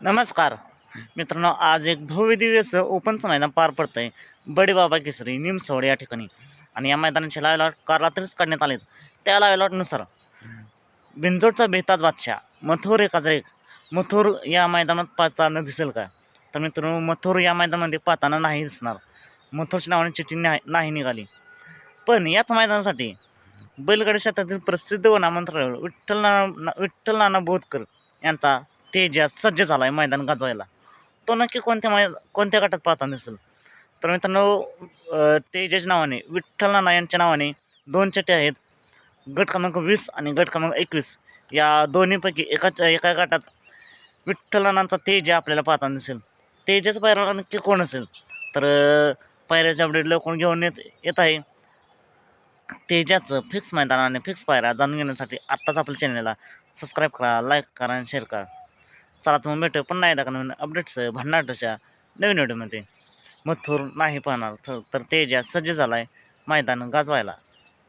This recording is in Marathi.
नमस्कार. मित्रांनो आज एक भव्य दिव्य असं ओपनचं मैदान पार पडतं आहे बडीबाबा केसरी निमसवड या ठिकाणी. आणि या मैदानाचे लाईव्ह लॉट कार रात्रीच काढण्यात आलेत. त्या लाईव्ह लॉटनुसार बिंजोडचा बेताज बादशाह मथुर एकाच एक. मथुर या मैदानात पाहताना दिसेल का? तर मित्रांनो मथुर या मैदानामध्ये पाहताना नाही दिसणार. मथुरच्या नावाने चिठ्ठी नाही नाही निघाली. पण याच मैदानासाठी बैलगाडी क्षेत्रातील प्रसिद्ध व नामंत्र विठ्ठल नाना विठ्ठल नाना बोधकर यांचा तेजा सज्ज झाला आहे मैदान गाजवायला. तो नक्की कोणत्या मै कोणत्या गटात पाहताना दिसेल? तर मित्रांनो तेजाच्या नावाने विठ्ठल नाना यांच्या नावाने दोन चटे आहेत. गट क्रमांक वीस आणि गट क्रमांक एकवीस. या दोन्हीपैकी एकाच एका गटात विठ्ठल नानांचा तेज आपल्याला पाहताना दिसेल. तेजाचं पायरा नक्की कोण असेल? तर पायऱ्याच्या अपडेट लवकर घेऊन येत येत आहे. तेजाचं फिक्स मैदान आणि फिक्स पायरा जाणून घेण्यासाठी आत्ताच आपल्या चॅनलला सबस्क्राईब करा लाईक करा आणि शेअर करा. चला तुम्ही भेटू. पुन्हा एकदा का नवीन अपडेट्स भन्नाटच्या नवीन व्हिडिओमध्ये मथुर नाही पाहणार. तर तर तेजा सज्ज झाला आहे मैदान गाजवायला.